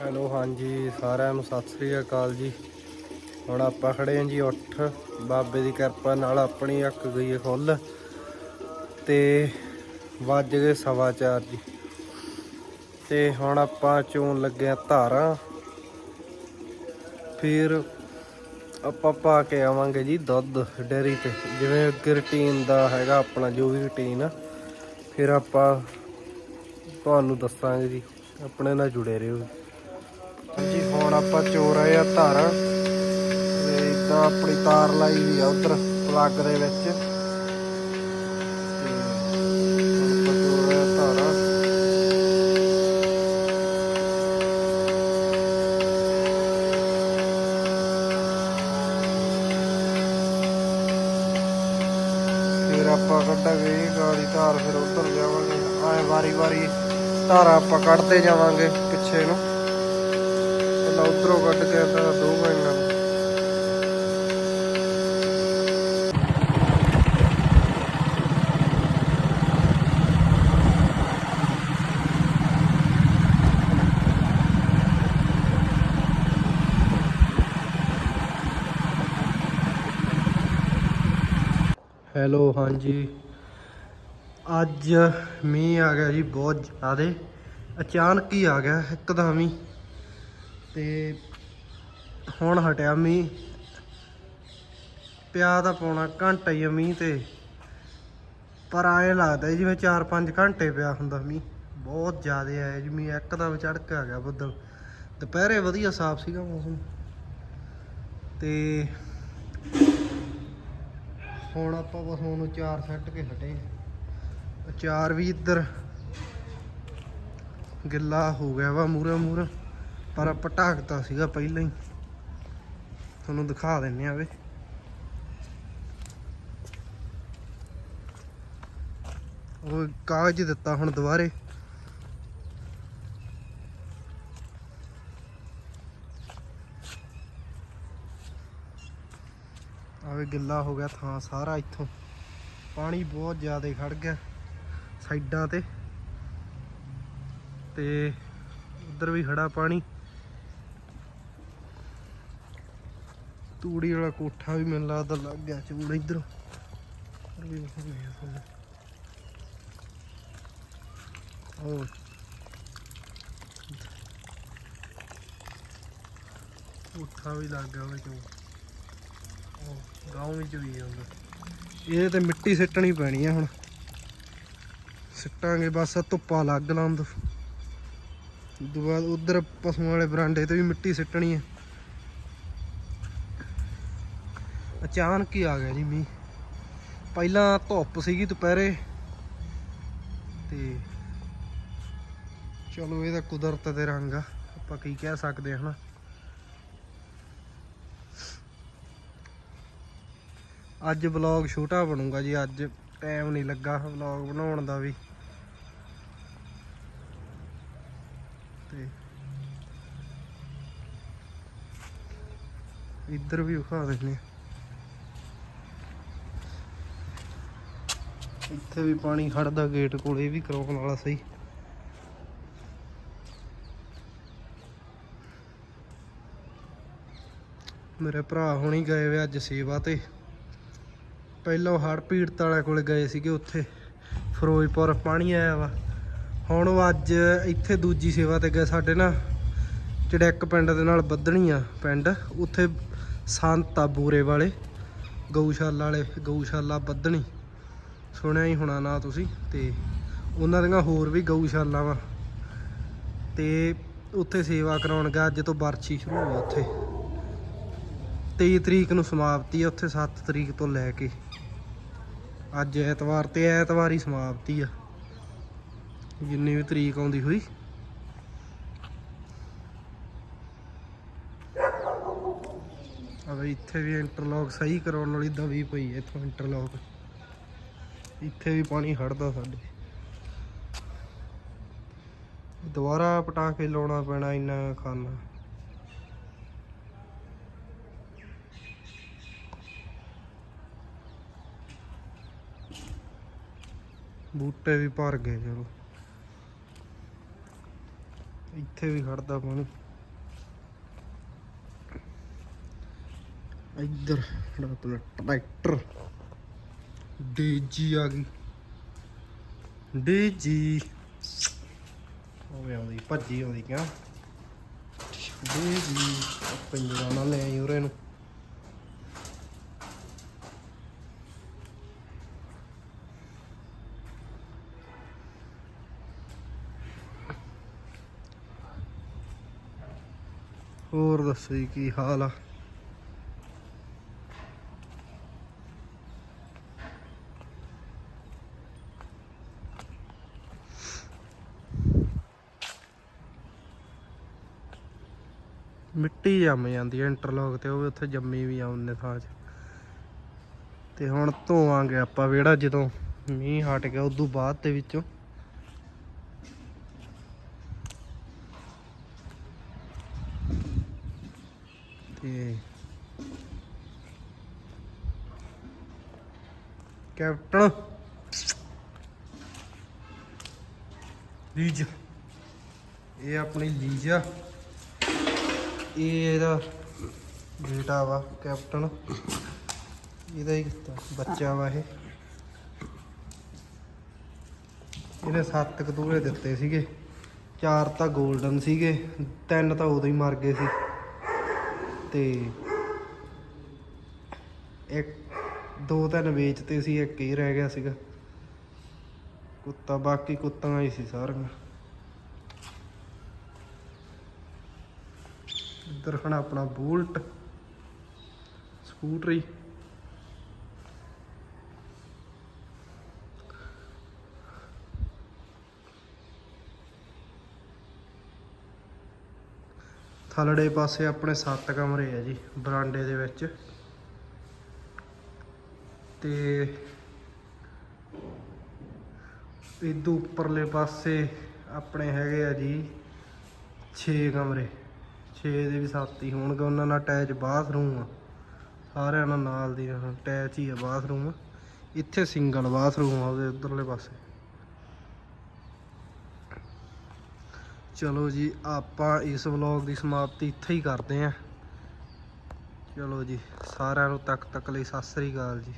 Hello, ਹਾਂਜੀ, ਸਾਰਿਆਂ ਨੂੰ ਸਤਿ ਸ੍ਰੀ ਅਕਾਲ ਜੀ। ਹੁਣ ਆਪਾਂ ਖੜੇ ਹਾਂ ਜੀ ਉੱਠ। ਬਾਬੇ ਦੀ ਕਿਰਪਾ ਨਾਲ ਆਪਣੀ ਅੱਕ ਗਈ ਹੈ ਖੁੱਲ ਤੇ ਵੱਜ ਗਏ ਸਵਾ ਚਾਰ ਜੀ। ਤੇ ਹੁਣ ਆਪਾਂ ਚੋਣ ਲੱਗੇ ਆ ਧਾਰਾਂ। ਫਿਰ ਆਪਾਂ ਪਾ ਕੇ ਆਵਾਂਗੇ ਜੀ ਦੁੱਧ ਡੇਰੀ ਤੇ। ਜਿਵੇਂ ਅੱਗੇ ਰੁਟੀਨ ਦਾ ਹੈਗਾ ਆਪਣਾ, ਜੋ ਵੀ ਰੁਟੀਨ ਆ। ਫਿਰ ਆਪਾਂ ਤੁਹਾਨੂੰ ਦੱਸਾਂਗੇ ਜੀ। ਆਪਣੇ ਨਾਲ ਜੁੜੇ ਰਹੋ। ਜੀ, ਹੁਣ ਆਪਾਂ ਚੋਰ ਆਏ ਆ ਧਾਰਾਂ। ਤੇ ਇਦਾਂ ਆਪਣੀ ਤਾਰ ਲਾਈ ਵੀ ਆ ਉਧਰ, ਪਲੱਗ ਦੇ ਵਿੱਚ। ਆਪਾਂ ਚੋਰ ਆ ਧਾਰਾਂ। ਫਿਰ ਆਪਾਂ ਕੱਢਾਂਗੇ ਇਹ ਗਾੜੀ ਧਾਰ, ਫਿਰ ਉਧਰ ਜਾਵਾਂਗੇ। ਆਏ ਵਾਰੀ ਵਾਰੀ ਧਾਰਾ ਆਪਾਂ ਕੱਢਦੇ ਜਾਵਾਂਗੇ ਪਿੱਛੇ ਨੂੰ। ਪਹਿਲਾਂ ਉਧਰੋਂ ਕੱਢ ਕੇ ਤਾਂ ਦੋ ਗਾਈਆਂ ਨੂੰ। ਹੈਲੋ, ਹਾਂਜੀ। ਅੱਜ ਮੀਂਹ ਆ ਗਿਆ ਜੀ, ਬਹੁਤ ਜ਼ਿਆਦਾ। ਅਚਾਨਕ ਹੀ ਆ ਗਿਆ, ਇੱਕਦਮ ਹੀ। ਤੇ ਹੁਣ ਹਟਿਆ ਮੀਂਹ। ਪਿਆ ਤਾਂ ਪੌਣਾ ਘੰਟਾ ਹੀ ਆ ਮੀਂਹ ਤੇ। ਪਰ ਐਂ ਲੱਗਦਾ ਜਿਵੇਂ 4-5 ਘੰਟੇ ਪਿਆ ਹੁੰਦਾ ਮੀਂਹ। ਬਹੁਤ ਜ਼ਿਆਦਾ ਆਇਆ ਜੀ ਮੀਂਹ, ਇੱਕਦਮ ਚੜ੍ਹ ਕੇ ਆ ਗਿਆ ਬੱਦਲ। ਦੁਪਹਿਰੇ ਵਧੀਆ ਸਾਫ਼ ਸੀਗਾ ਮੌਸਮ। ਤੇ ਹੁਣ ਆਪਾਂ ਬਸ ਉਹਨੂੰ ਚਾਰ ਸੱਟ ਕੇ ਹਟੇ ਚਾਰ ਵੀ ਇੱਧਰ ਗਿੱਲਾ ਹੋ ਗਿਆ ਵਾ ਮੂਰੇ ਮੂਰੇ ਪਰ ਆਪਾਂ ਢਾਕਤਾ ਸੀਗਾ ਪਹਿਲਾਂ ਹੀ। ਤੁਹਾਨੂੰ ਦਿਖਾ ਦਿੰਨੇ ਆ ਵੇ। ਉਹ ਕਾਗਜ਼ ਦਿੱਤਾ ਹੁਣ ਦੁਬਾਰੇ। ਆਵੇ ਗਿੱਲਾ ਹੋ ਗਿਆ ਥਾਂ ਸਾਰਾ ਇੱਥੋਂ। ਪਾਣੀ ਬਹੁਤ ਜ਼ਿਆਦਾ ਖੜ ਗਿਆ ਸਾਈਡਾਂ ਤੇ। ਤੇ ਉਧਰ ਵੀ ਖੜਾ ਪਾਣੀ। ਤੂੜੀ ਵਾਲਾ ਕੋਠਾ ਵੀ ਮੈਨੂੰ ਲੱਗਦਾ ਲੱਗ ਗਿਆ ਚੂੜ ਇਧਰੋਂ। ਉਹ ਕੋਠਾ ਵੀ ਲੱਗ ਗਿਆ ਉਹਦੇ ਚੋਂ। ਗਾਉਂ ਵਿੱਚ ਵੀ ਜਾਂਦਾ ਇਹ ਤੇ ਮਿੱਟੀ ਸਿੱਟਣੀ ਪੈਣੀ ਆ ਹੁਣ। ਸਿੱਟਾਂਗੇ ਬਸ, ਧੁੱਪਾ ਲੱਗ ਲੰਦ ਉਦੋਂ ਬਾਅਦ ਉਧਰ ਪਸ਼ੂਆਂ ਵਾਲੇ ਬਰਾਂਡੇ ਤੇ ਵੀ ਮਿੱਟੀ ਸਿੱਟਣੀ ਹੈ ਅਚਾਨਕ ਹੀ ਆ ਗਿਆ ਜੀ ਮੀਂਹ। ਪਹਿਲਾਂ ਧੁੱਪ ਸੀਗੀ ਦੁਪਹਿਰੇ ਤੇ ਚਲੋ ਇਹ ਤਾਂ ਕੁਦਰਤ ਦੇ ਰੰਗ ਆ, ਆਪਾਂ ਕੀ ਕਹਿ ਸਕਦੇ ਹਾਂ ਹਨਾ? ਅੱਜ ਵਲੌਗ ਛੋਟਾ ਬਣੂਗਾ ਜੀ, ਅੱਜ ਟਾਈਮ ਨਹੀਂ ਲੱਗਾ ਵਲੌਗ ਬਣਾਉਣ ਦਾ ਵੀ। ਤੇ ਇੱਧਰ ਵੀ ਉਖਾ ਦਿੰਦੇ ਹਾਂ। ਇੱਥੇ ਵੀ ਪਾਣੀ ਖੜਦਾ, ਗੇਟ ਕੋਲ, ਇਹ ਵੀ ਕਰਾਉਣ ਵਾਲਾ ਸਹੀ। ਮੇਰੇ ਭਰਾ ਹੁਣੀ ਗਏ ਵੇ ਅੱਜ ਸੇਵਾ ਤੇ। ਪਹਿਲਾਂ ਹੜ ਪੀੜਤ ਵਾਲਿਆਂ ਕੋਲ ਗਏ ਸੀਗੇ ਉੱਥੇ, ਫਿਰੋਜ਼ਪੁਰ, ਪਾਣੀ ਆਇਆ ਵਾ। ਹੁਣ ਉਹ ਅੱਜ ਇੱਥੇ ਦੂਜੀ ਸੇਵਾ ਤੇ ਗਏ, ਸਾਡੇ ਨਾ ਚੜੈਕ ਪਿੰਡ ਦੇ ਨਾਲ ਬੱਧਣੀ ਆ ਪਿੰਡ, ਉੱਥੇ ਸੰਤ ਆ ਬੂਰੇ ਵਾਲੇ, ਗਊਸ਼ਾਲਾ ਵਾਲੇ, ਗਊਸ਼ਾਲਾ ਬੱਧਣੀ। ਸੁਣਿਆ ਹੀ ਹੋਣਾ ਨਾ ਤੁਸੀਂ ਤੇ ਉਹਨਾਂ ਦੀਆਂ ਹੋਰ ਵੀ ਗਊਸ਼ਾਲਾ ਵਾ। ਤੇ ਉੱਥੇ ਸੇਵਾ ਕਰਾਉਣ ਗਿਆ, ਅੱਜ ਤੋਂ ਬਰਛੀ ਸ਼ੁਰੂ ਹੋਈ ਉੱਥੇ। 23 ਤਰੀਕ ਨੂੰ ਸਮਾਪਤੀ ਆ, ਉੱਥੇ 7 ਤਰੀਕ ਤੋਂ ਲੈ ਕੇ। ਅੱਜ ਐਤਵਾਰ ਤੇ ਐਤਵਾਰ ਹੀ ਸਮਾਪਤੀ ਆ। ਜਿੰਨੀ ਵੀ ਤਰੀਕ ਆਉਂਦੀ ਹੋਈ। ਆ ਇੱਥੇ ਵੀ ਇੰਟਰਲੌਕ ਸਹੀ ਕਰਾਉਣ ਵਾਲੀ ਦਵੀ ਪਈ ਐ ਇੱਥੋਂ ਇੰਟਰਲੌਕ ਇੱਥੇ ਵੀ ਪਾਣੀ ਖੜਦਾ ਸਾਡੇ। ਦੁਬਾਰਾ ਪਟਾਕੇ ਲਾਉਣਾ ਪੈਣਾ ਇੰਨਾ ਖਾਨਾ। ਬੂਟੇ ਵੀ ਭਰ ਗਏ ਚਲੋ। ਇੱਥੇ ਵੀ ਖੜਦਾ ਪਾਣੀ। ਇੱਧਰ ਆਪਣਾ ਟਰੈਕਟਰ। ਡੀਜੀ ਆ ਗਈ। ਡੀਜੀ। ਉਹ ਆਉਂਦੀ, ਭੱਜੀ ਆਉਂਦੀ ਕਿਆ ਡੀਜੀ। ਪਿੰਜਰਾ ਨਾਲ ਲੈ ਆਈ ਉਰੇ ਨੂੰ। ਹੋਰ ਦੱਸੋ ਜੀ, ਕੀ ਹਾਲ ਆ? ਮਿੱਟੀ ਜੰਮ ਜਾਂਦੀ ਹੈ ਇੰਟਰਲੌਕ ਤੇ, ਉਹ ਉੱਥੇ ਜੰਮੀ ਵੀ ਆ ਉਹਨੇ ਥਾਂ 'ਚ। ਤੇ ਹੁਣ ਧੋਵਾਂਗੇ ਆਪਾਂ ਵਿਹੜਾ ਜਦੋਂ ਮੀਂਹ ਹਟ ਗਿਆ, ਉਦੋਂ ਬਾਅਦ ਦੇ ਵਿੱਚੋਂ। ਤੇ ਕੈਪਟਨ, ਲੀਜ। ਇਹ ਆਪਣੀ ਲੀਜ ਆ। ਇਹ ਇਹਦਾ ਬੇਟਾ ਵਾ, ਕੈਪਟਨ। ਇਹਦਾ ਹੀ ਬੱਚਾ ਵਾ ਇਹ। ਇਹਨੇ ਸੱਤ ਕਤੂਰੇ ਦਿੱਤੇ ਸੀਗੇ, ਚਾਰ ਤਾਂ 골ਡਨ ਸੀਗੇ, ਤਿੰਨ ਤਾਂ ਉਦੋਂ ਹੀ ਮਰ ਗਏ ਸੀ। ਤੇ ਇੱਕ, ਦੋ ਤਿੰਨ ਵੇਚਤੇ ਸੀ, ਇੱਕ ਹੀ ਰਹਿ ਗਿਆ ਸੀਗਾ। ਕੁੱਤਾ, ਬਾਕੀ ਕੁੱਤਾਂ ਹੀ ਸੀ ਸਾਰੀਆਂ। ਇੱਧਰ ਖਣਾ ਆਪਣਾ ਬੂਲਟ, ਸਕੂਟਰੀ। ਥਲੜੇ ਪਾਸੇ ਆਪਣੇ ਸੱਤ ਕਮਰੇ ਆ ਜੀ, ਬਰਾਂਡੇ ਦੇ ਵਿੱਚ। ਤੇ ਇਦੋਂ ਉੱਪਰਲੇ ਪਾਸੇ ਆਪਣੇ ਹੈਗੇ ਆ ਜੀ 6 ਕਮਰੇ। 6 ਦੇ ਵੀ ਸੱਤ ਹੀ ਹੋਣਗੇ, ਉਹਨਾਂ ਨਾਲ ਅਟੈਚ ਬਾਥਰੂਮ ਆ। ਸਾਰਿਆਂ ਨਾਲ ਨਾਲ ਦੀ ਅਟੈਚ ਹੀ ਆ ਬਾਥਰੂਮ ਇੱਥੇ ਸਿੰਗਲ ਬਾਥਰੂਮ ਆ ਉਹਦੇ ਉਧਰਲੇ ਪਾਸੇ। ਚਲੋ ਜੀ, ਆਪਾਂ ਇਸ ਵਲੌਗ ਦੀ ਸਮਾਪਤੀ ਇੱਥੇ ਹੀ ਕਰਦੇ ਆਂ ਚਲੋ ਜੀ, ਸਾਰਿਆਂ ਨੂੰ ਤੱਕ ਤੱਕ ਲਈ ਸਤਿ ਸ੍ਰੀ ਅਕਾਲ ਜੀ।